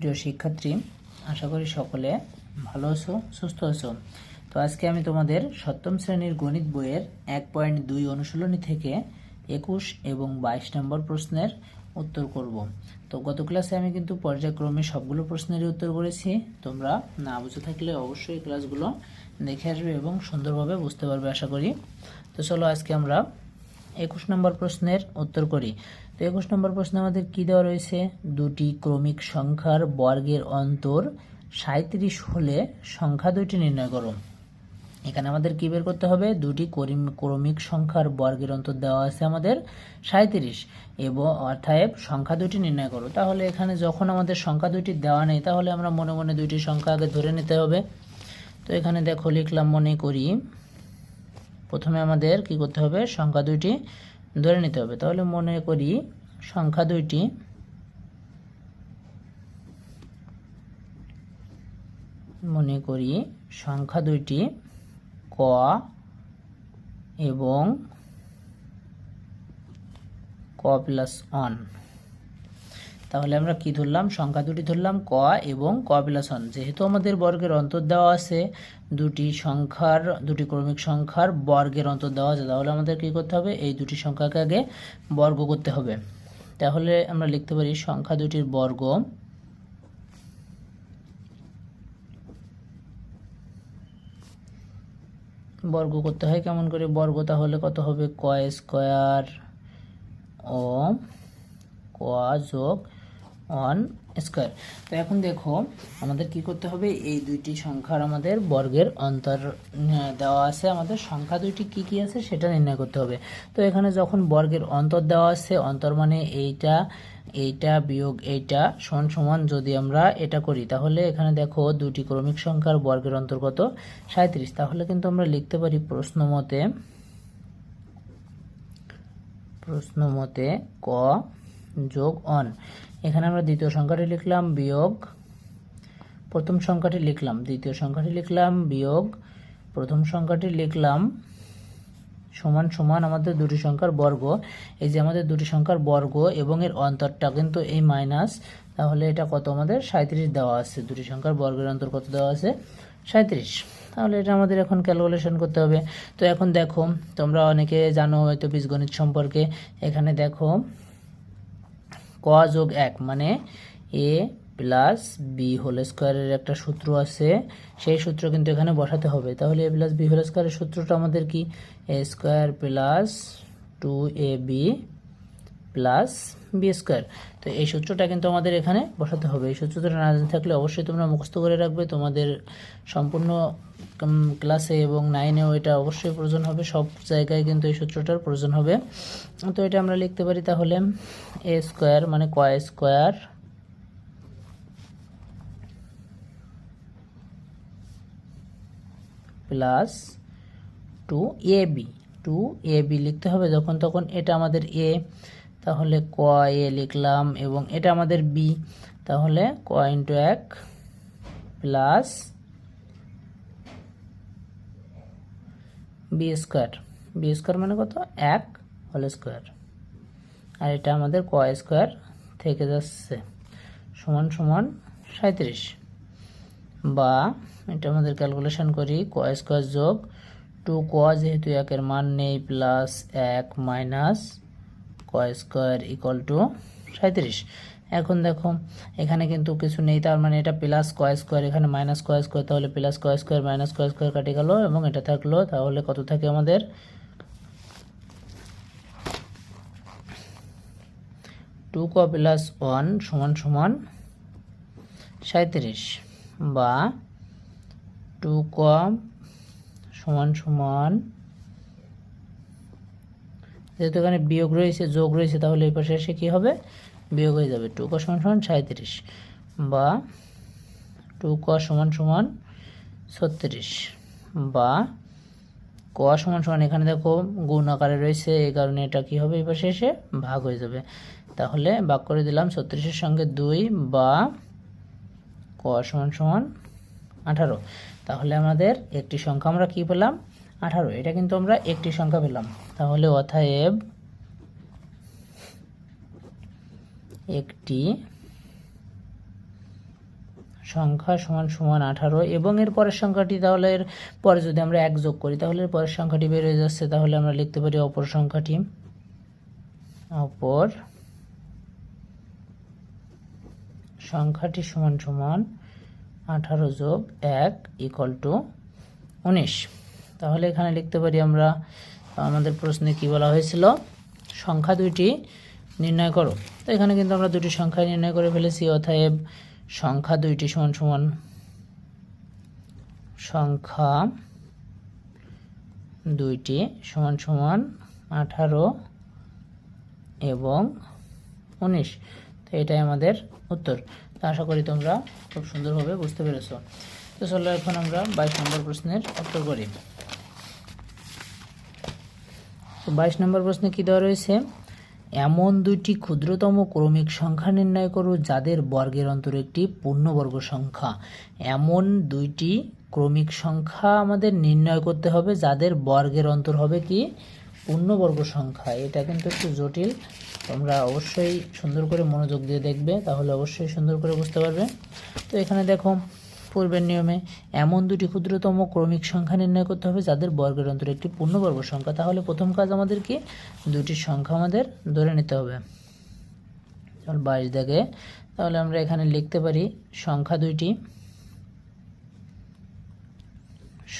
প্রিয় শিক্ষার্থী, আশা করি সকলে ভালো আছো, সুস্থ আছো। তো আজকে আমি তোমাদের সপ্তম শ্রেণির গণিত বইয়ের এক পয়েন্ট দুই অনুশীলনী থেকে একুশ এবং বাইশ নম্বর প্রশ্নের উত্তর করব। তো গত ক্লাসে আমি কিন্তু পর্যায়ক্রমে সবগুলো প্রশ্নেরই উত্তর করেছি। তোমরা না বুঝে থাকলে অবশ্যই ক্লাসগুলো দেখে আসবে এবং সুন্দরভাবে বুঝতে পারবে, আশা করি। তো চলো আজকে আমরা একুশ নম্বর প্রশ্নের উত্তর করি। তো একুশ নম্বর প্রশ্নে আমাদের কি দেওয়া রয়েছে? দুটি ক্রমিক সংখ্যার বর্গের অন্তর সাঁত্রিশ হলে সংখ্যা দুইটি নির্ণয় করো। এখানে আমাদের কি বের করতে হবে? দুটি করিম- ক্রমিক সংখ্যার বর্গের অন্তর দেওয়া আছে আমাদের সাঁত্রিশ এবং অর্থাৎ সংখ্যা দুটি নির্ণয় করো। তাহলে এখানে যখন আমাদের সংখ্যা দুটি দেওয়া নেই, তাহলে আমরা মনে মনে দুইটি সংখ্যা আগে ধরে নিতে হবে। তো এখানে দেখো, লিখলাম মনে করি প্রথমে আমাদের কি করতে হবে? সংখ্যা দুইটি ধরে নিতে হবে। তাহলে মনে করি সংখ্যা দুইটি মনে করি সংখ্যা দুইটি ক এবং ক প্লাস অন তাহলে আমরা কি ধরলাম? সংখ্যা দুটি ধরলাম, ক এবং ক প্লাস ওয়ান যেহেতু আমাদের বর্গের অন্তর দেওয়া আছে, দুটি সংখ্যার, দুটি ক্রমিক সংখ্যার বর্গের অন্তর দেওয়া আছে, তাহলে আমাদের কি করতে হবে? এই দুটি সংখ্যাকে আগে বর্গ করতে হবে। তাহলে আমরা লিখতে পারি সংখ্যা দুটির বর্গ বর্গ করতে হয়, কেমন করে বর্গ, তাহলে কত হবে? ক স্কোয়ার ও ক যোগ ওয়ান স্কোয়ার। তো এখন দেখো, আমাদের কি করতে হবে? এই দুইটি সংখ্যার আমাদের বর্গের অন্তর দেওয়া আছে। আমাদের সংখ্যা দুইটি কি কি আছে সেটা নির্ণয় করতে হবে। তো এখানে যখন বর্গের অন্তর দেওয়া আছে, অন্তর মানে এইটা এইটা বিয়োগ এইটা সমান সমান যদি আমরা এটা করি, তাহলে এখানে দেখো দুটি ক্রমিক সংখ্যার বর্গের অন্তর্গত সাঁত্রিশ তাহলে কিন্তু আমরা লিখতে পারি প্রশ্ন মতে প্রশ্ন মতে ক যোগ অন। এখানে আমরা দ্বিতীয় সংখ্যাটি লিখলাম, বিয়োগ। প্রথম সংখ্যাটি লিখলাম, দ্বিতীয় সংখ্যাটি লিখলাম, বিয়োগ। প্রথম সংখ্যাটি লিখলাম, সমান সমান আমাদের দুটি সংখ্যার বর্গ। এই যে আমাদের দুটি সংখ্যার বর্গ এবং এর অন্তরটা কিন্তু এই মাইনাস, তাহলে এটা কত আমাদের? সাঁত্রিশ দেওয়া আছে। দুটি সংখ্যার বর্গের অন্তর কত দেওয়া আছে? সাঁত্রিশ তাহলে এটা আমাদের এখন ক্যালকুলেশন করতে হবে। তো এখন দেখো, তোমরা অনেকে জানো হয়তো বীজগণিত সম্পর্কে। এখানে দেখো ক যোগ এক মানে এ প্লাস বি হোল স্কোয়ারের একটা সূত্র আছে। সেই সূত্র কিন্তু এখানে বসাতে হবে। তাহলে এ প্লাস বি হোল স্কোয়ারের সূত্রটা আমাদের কি? A square plus two A B plus B square. তো এই সূত্রটা কিন্তু আমাদের এখানে বসাতে হবে। এই সূত্রটা না থাকলে অবশ্যই তোমরা মুখস্থ করে রাখবে। তোমাদের সম্পূর্ণ ক্লাসে এবং নাইনেও এটা অবশ্যই প্রয়োজন হবে। সব জায়গায় কিন্তু এই সূত্রটার প্রয়োজন হবে। তো এটা আমরা লিখতে পারি তাহলে এ স্কোয়ার মানে ক square? Plus two A B two A B লিখতে হবে। যখন তখন এটা আমাদের এ তাহলে ক এ লিখলাম এবং এটা আমাদের বি তাহলে ক ইন্টু এক plus B square B square মানে কত? এক হোল স্কোয়ার আর এটা আমাদের ক স্কোয়ার থেকে যাচ্ছে সমান সমান সাঁত্রিশ বা এটা আমাদের ক্যালকুলেশন করি, ক স্কোয়ার যোগ টু ক যেহেতু একের মান নেই প্লাস এক মাইনাস ক স্কোয়ার ইকুয়াল টু সাঁত্রিশ এখন দেখো, এখানে কিন্তু কিছু নেই, তার মানে এটা প্লাস ক স্কোয়ার এখানে মাইনাস ক স্কোয়ার তাহলে প্লাস ক স্কোয়ার মাইনাস ক স্কোয়ার কাটে গেল এবং এটা থাকল, তাহলে কত থাকে আমাদের? টু ক প্লাস ওয়ান সমান সমান সাঁত্রিশ বা টু ক সমান সমান যেহেতু এখানে বিয়োগ রয়েছে, যোগ রয়েছে, তাহলে এই পাশে এসে কী হবে? বিয়োগ হয়ে যাবে টু ক সমান সমান সাঁত্রিশ বা টু ক সমান সমান ছত্রিশ বা ক সমান সমান এখানে দেখো গুণ আকারে রয়েছে, এই কারণে এটা কি হবে? এই পাশে এসে ভাগ হয়ে যাবে। তাহলে ভাগ করে দিলাম ছত্রিশের সঙ্গে দুই বা ক সমান সমান আঠারো। তাহলে আমাদের একটি সংখ্যা আমরা কি পেলাম? আঠারো, এটা কিন্তু আমরা একটি সংখ্যা পেলাম। তাহলে অথায়েব একটি সংখ্যা সমান সমান আঠারো এবং এর পরের সংখ্যাটি, তাহলে এর পরে যদি আমরা এক যোগ করি, তাহলে এর পরের সংখ্যাটি হয়ে যাচ্ছে। তাহলে আমরা লিখতে পারি অপর সংখ্যাটি। অপর সংখ্যাটি সমান সমান আঠারো যোগ এক ইকুয়াল টু উনিশ। তাহলে এখানে লিখতে পারি আমরা, আমাদের প্রশ্নে কি বলা হয়েছিল? সংখ্যা দুইটি নির্ণয় করো। তো এখানে কিন্তু আমরা দুটি সংখ্যা নির্ণয় করে ফেলেছি, অতএব সংখ্যা দুইটি সমান সমান সংখ্যা দুইটি সমান সমান আঠারো এবং উনিশ। তো এটাই আমাদের উত্তর। তো আশা করি তোমরা খুব সুন্দরভাবে বুঝতে পেরেছ। তো চলো এখন আমরা বাইশ নম্বর প্রশ্নের উত্তর করি। বাইশ নম্বর প্রশ্নে কী দেওয়া রয়েছে? এমন দুইটি ক্ষুদ্রতম ক্রমিক সংখ্যা নির্ণয় করো যাদের বর্গের অন্তর একটি পূর্ণবর্গ সংখ্যা। এমন দুইটি ক্রমিক সংখ্যা আমাদের নির্ণয় করতে হবে যাদের বর্গের অন্তর হবে কি? পূর্ণবর্গ সংখ্যা। এটা কিন্তু একটু জটিল। তোমরা অবশ্যই সুন্দর করে মনোযোগ দিয়ে দেখবে, তাহলে অবশ্যই সুন্দর করে বুঝতে পারবে। তো এখানে দেখো পূর্বের নিয়মে এমন দুটি ক্ষুদ্রতম ক্রমিক সংখ্যা নির্ণয় করতে হবে যাদের বর্গের অন্তর একটি পূর্ণবর্গ সংখ্যা। তাহলে প্রথম কাজ আমাদের কি? দুটি সংখ্যা আমাদের ধরে নিতে হবে। বাইশ দাগে তাহলে আমরা এখানে লিখতে পারি সংখ্যা দুইটি।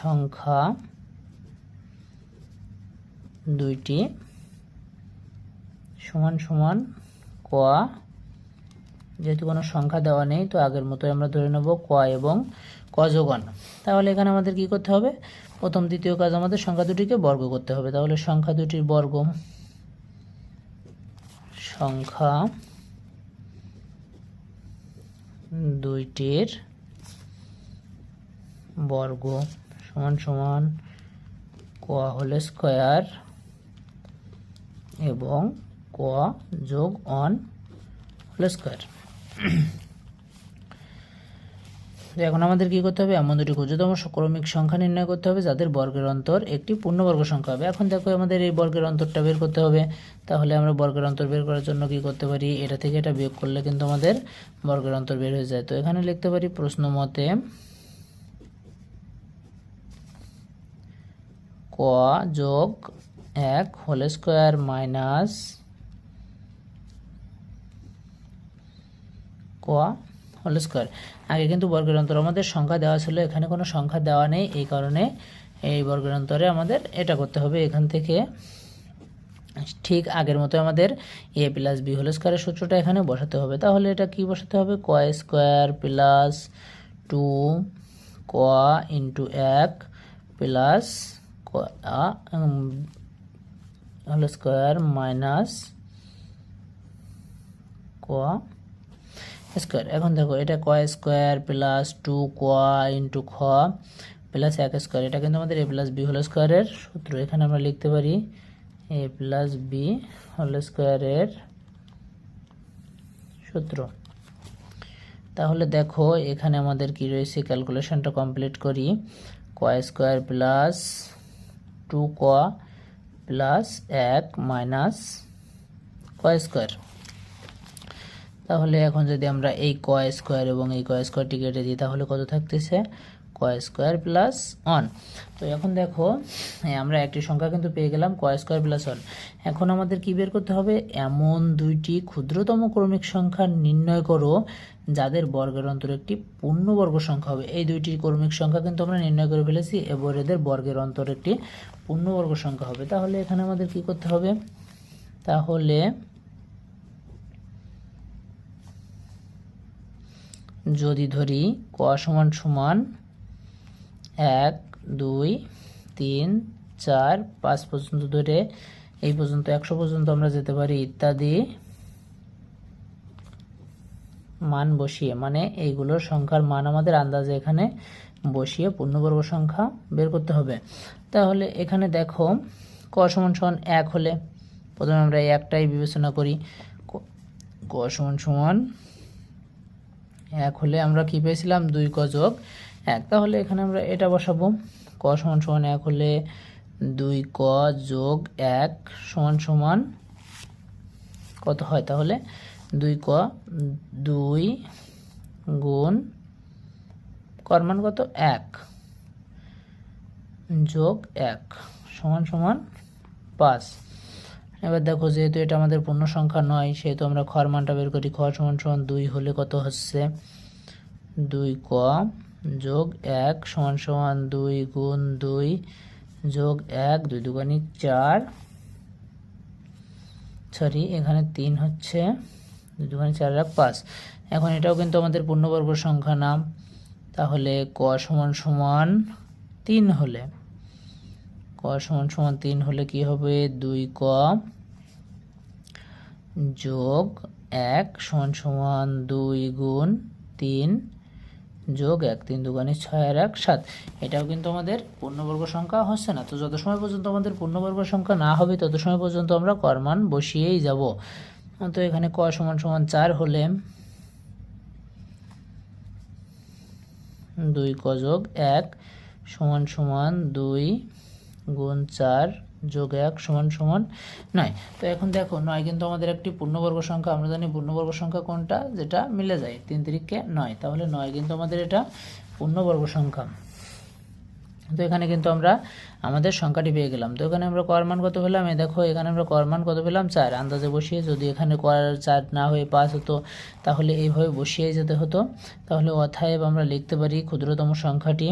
সংখ্যা দুইটি সমান সমান ক যেহেতু কোনো সংখ্যা দেওয়া নেই, তো আগের মতোই আমরা ধরে নেব ক এবং ক যোগন। তাহলে এখানে আমাদের কি করতে হবে? প্রথম, দ্বিতীয় কাজ আমাদের সংখ্যা দুটিকে বর্গ করতে হবে। তাহলে সংখ্যা দুটির বর্গ, সংখ্যা দুইটির বর্গ সমান সমান ক হোল স্কোয়ার এবং ক যোগ অন হোল স্কোয়ার। তো এখন আমাদের কি করতে হবে? এমন দুটি ক্ষুদ্রতম ক্রমিক সংখ্যা নির্ণয় করতে হবে, যাদের বর্গের অন্তর একটি পূর্ণবর্গ সংখ্যা হবে। এখন দেখো আমাদের এই বর্গের অন্তরটা বের করতে হবে। তাহলে আমরা বর্গের অন্তর বের করার জন্য কি করতে পারি? এটা থেকে এটা বিয়োগ করলে কিন্তু আমাদের বর্গের অন্তর বের হয়ে যায়। তো এখানে লিখতে পারি প্রশ্ন মতে ক যোগ এক হোল স্কোয়ার মাইনাস ক হোল স্কোয়ার। আগে কিন্তু বর্গের অন্তর আমাদের সংখ্যা দেওয়া ছিল, এখানে কোনো সংখ্যা দেওয়া নেই, এই কারণে এই বর্গের অন্তরে আমাদের এটা করতে হবে। এখান থেকে ঠিক আগের মতো আমাদের এ প্লাস বি হোল স্কোয়ারের সূত্রটা এখানে বসাতে হবে। তাহলে এটা কি বসাতে হবে? ক স্কোয়ার প্লাস টু ক ইন্টু এক প্লাস হোল স্কোয়ার মাইনাস ক স্কোয়ার এখন দেখো এটা ক স্কোয়ার প্লাস টু ক ইন্টু খ প্লাস এক স্কোয়ার এটা কিন্তু আমাদের এ প্লাস বি হোল স্কোয়ারের সূত্র। এখানে আমরা লিখতে পারি এ প্লাস বি হোল স্কোয়ারের সূত্র। তাহলে দেখো, এখানে আমাদের কি রয়েছে? ক্যালকুলেশনটা কমপ্লিট করি। ক স্কোয়ার প্লাস টু ক প্লাস এক মাইনাস ক স্কোয়ার তাহলে এখন যদি আমরা এই ক স্কোয়ার এবং এই ক স্কোয়ারটি কেটে দিই, তাহলে কত থাকতেছে? ক স্কোয়ার প্লাস ওয়ান। তো এখন দেখো আমরা একটি সংখ্যা কিন্তু পেয়ে গেলাম ক স্কোয়ার প্লাস ওয়ান। এখন আমাদের কি বের করতে হবে? এমন দুইটি ক্ষুদ্রতম ক্রমিক সংখ্যা নির্ণয় করো, যাদের বর্গের অন্তর একটি পূর্ণবর্গ সংখ্যা হবে। এই দুইটি ক্রমিক সংখ্যা কিন্তু আমরা নির্ণয় করে ফেলেছি, এবার এদের বর্গের অন্তর একটি পূর্ণবর্গ সংখ্যা হবে। তাহলে এখানে আমাদের কি করতে হবে? তাহলে যদি ধরি ক সমান সমান এক, দুই, তিন, চার, পাঁচ পর্যন্ত ধরে এই পর্যন্ত একশো পর্যন্ত আমরা যেতে পারি ইত্যাদি মান বসিয়ে মানে এইগুলোর সংখ্যার মান আমাদের আন্দাজে এখানে বসিয়ে পূর্ণবর্গ সংখ্যা বের করতে হবে। তাহলে এখানে দেখো ক সমান সমান এক হলে প্রথমে আমরা একটাই বিবেচনা করি। ক সমান সমান এক হলে আমরা কি পেয়েছিলাম? দুই ক যোগ এক, তাহলে এখানে আমরা এটা বসাবো। ক সমান সমান এক হলে দুই ক যোগ এক সমান সমান কত হয় তাহলে? দুই ক, দুই গুণ কর মান কত? এক যোগ এক সমান সমান পাঁচ। এবার দেখো, যেহেতু এটা আমাদের পূর্ণ সংখ্যা নয়, সেহেতু আমরা খর মানটা বের করি। খ সমান সমান দুই হলে কত হচ্ছে? দুই ক যোগ এক সমান সমান দুই গুণ দুই যোগ এক, দুই দুগানি চার। সরি, এখানে তিন হচ্ছে, দুই দুগানি চার এক, পাঁচ। এখন এটাও কিন্তু আমাদের পূর্ণবর্গ সংখ্যা নাম তাহলে ক সমান সমান তিন হলে ক সমান সমান তিন হলে কি হবে? দুই ক যোগ এক সমান সমান দুই গুণ তিন যোগ এক, তিন দুগানি ছয় আর এক, সাত। এটাও কিন্তু আমাদের পূর্ণবর্গ সংখ্যা হচ্ছে না। তো যত সময় পর্যন্ত আমাদের পূর্ণবর্গ সংখ্যা না হবে, তত সময় পর্যন্ত আমরা কর্মান বসিয়েই যাব। তো এখানে ক সমান সমান চার হলে দুই ক যোগ এক সমান সমান দুই গুণ চার যোগ এক সমান সমান নয়। তো এখন দেখো, নয় কিন্তু আমাদের একটি পূর্ণবর্গ সংখ্যা, আমরা জানি পূর্ণবর্গ সংখ্যা কোনটা? যেটা মিলে যায়, তিন তিরিখকে নয়। তাহলে নয় কিন্তু আমাদের এটা পূর্ণবর্গ সংখ্যা। তো এখানে কিন্তু আমরা আমাদের সংখ্যাটি পেয়ে গেলাম। তো এখানে আমরা কর মান কত পেলাম? এই দেখো, এখানে আমরা কর মান কত পেলাম? চার। আন্দাজে বসিয়ে যদি এখানে কর চার না হয়ে পাঁচ হতো, তাহলে এইভাবে বসিয়ে যেতে হতো। তাহলে অথায় আমরা লিখতে পারি ক্ষুদ্রতম সংখ্যাটি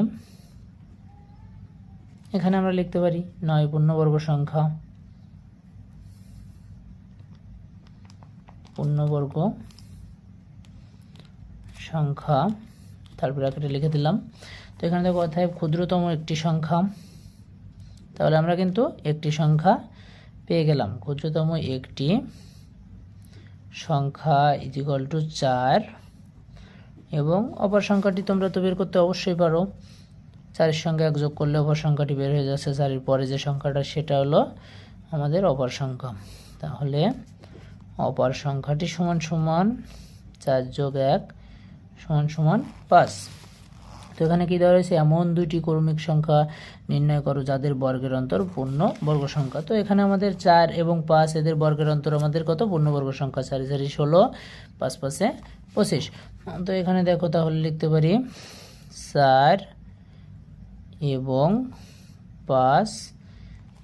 এখানে আমরা লিখতে পারি নয় পূর্ণবর্গ সংখ্যা পূর্ণবর্গ সংখ্যা, তারপরে ব্র্যাকেটে লিখে দিলাম। তো এখানে দেখো অর্থাৎ ক্ষুদ্রতম একটি সংখ্যা। তাহলে আমরা কিন্তু একটি সংখ্যা পেয়ে গেলাম। ক্ষুদ্রতম একটি সংখ্যা ইজিকল টু চার এবং অপর সংখ্যাটি তোমরা তো বের করতে অবশ্যই পারো। চারের সঙ্গে এক যোগ করলে অপর সংখ্যাটি বের হয়ে যাচ্ছে। চারের পরে যে সংখ্যাটা, সেটা হলো আমাদের অপর সংখ্যা। তাহলে অপর সংখ্যাটি সমান সমান চার যোগ এক সমান সমান পাঁচ। তো এখানে কী দেওয়া রয়েছে? এমন দুইটি কর্মিক সংখ্যা নির্ণয় করো যাদের বর্গের অন্তর পূর্ণ বর্গ সংখ্যা। তো এখানে আমাদের চার এবং পাঁচ, এদের বর্গের অন্তর আমাদের কত? পূর্ণ বর্গ সংখ্যা। চারি চারি, ষোলো, পাঁচ, পাঁচে পঁচিশ। তো এখানে দেখো তাহলে লিখতে পারি, চার এবং পাঁচ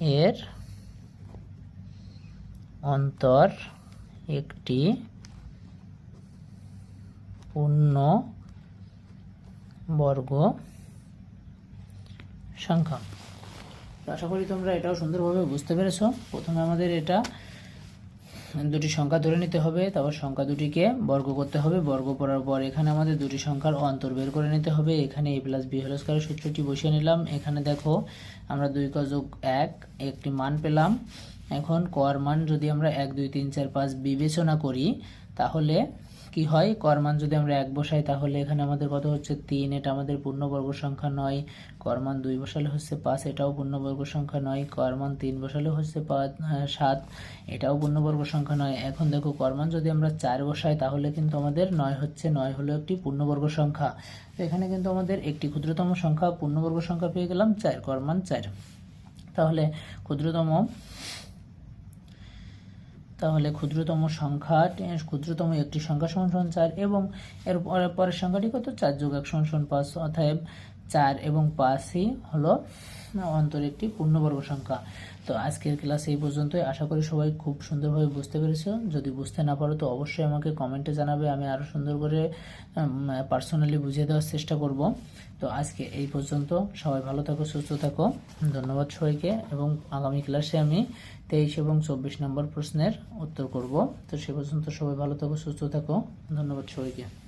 এর অন্তর একটি পূর্ণ বর্গ সংখ্যা। আশা করি তোমরা এটাও সুন্দরভাবে বুঝতে পেরেছ। প্রথমে আমাদের এটা দুটি সংখ্যা ধরে নিতে হবে, তারপর সংখ্যা দুটিকে বর্গ করতে হবে। বর্গ করার পর এখানে আমাদের দুটি সংখ্যার অন্তর বের করে নিতে হবে। এখানে এ প্লাস বি হোল স্কোয়ারের সূত্রটি বসিয়ে নিলাম। এখানে দেখো, আমরা দুই ক যোগ এক, একটি মান পেলাম। এখন কর মান যদি আমরা এক, দুই, তিন, চার, পাঁচ বিবেচনা করি, তাহলে কি হয়? কর মান যদি আমরা এক বসাই, তাহলে এখানে আমাদের কত হচ্ছে? তিন। এটা আমাদের পূর্ণবর্গ সংখ্যা নয়। করমান দুই বসালে হচ্ছে পাঁচ, এটাও পূর্ণবর্গ সংখ্যা নয়। কর্মান তিন বসালে হচ্ছে পাঁচ সাত, এটাও পূর্ণবর্গ সংখ্যা নয়। এখন দেখো, কর্মান যদি আমরা চার বসাই, তাহলে কিন্তু আমাদের নয় হচ্ছে নয় হলো একটি পূর্ণবর্গ সংখ্যা। তো এখানে কিন্তু আমাদের একটি ক্ষুদ্রতম সংখ্যা, পূর্ণবর্গ সংখ্যা পেয়ে গেলাম চার, কর্মান চার। তাহলে ক্ষুদ্রতম তাহলে ক্ষুদ্রতম সংখ্যা ক্ষুদ্রতম একটি সংখ্যা সমান সমান চার এবং এর পরের সংখ্যাটি কত? চার যোগ এক সমান সমান পাঁচ। অতএব চার এবং পাঁচই হলো অন্তর একটি পূর্ণবর্গ সংখ্যা। তো আজকের ক্লাস এই পর্যন্তই। আশা করি সবাই খুব সুন্দরভাবে বুঝতে পেরেছ। যদি বুঝতে না পারো, তো অবশ্যই আমাকে কমেন্টে জানাবে। আমি আরও সুন্দর করে পার্সোনালি বুঝিয়ে দেওয়ার চেষ্টা করব। তো আজকে এই পর্যন্ত। সবাই ভালো থাকো, সুস্থ থাকো। ধন্যবাদ সবাইকে। এবং আগামী ক্লাসে আমি তেইশ এবং চব্বিশ নম্বর প্রশ্নের উত্তর করব। তো সে পর্যন্ত সবাই ভালো থাকো, সুস্থ থাকো। ধন্যবাদ সবাইকে।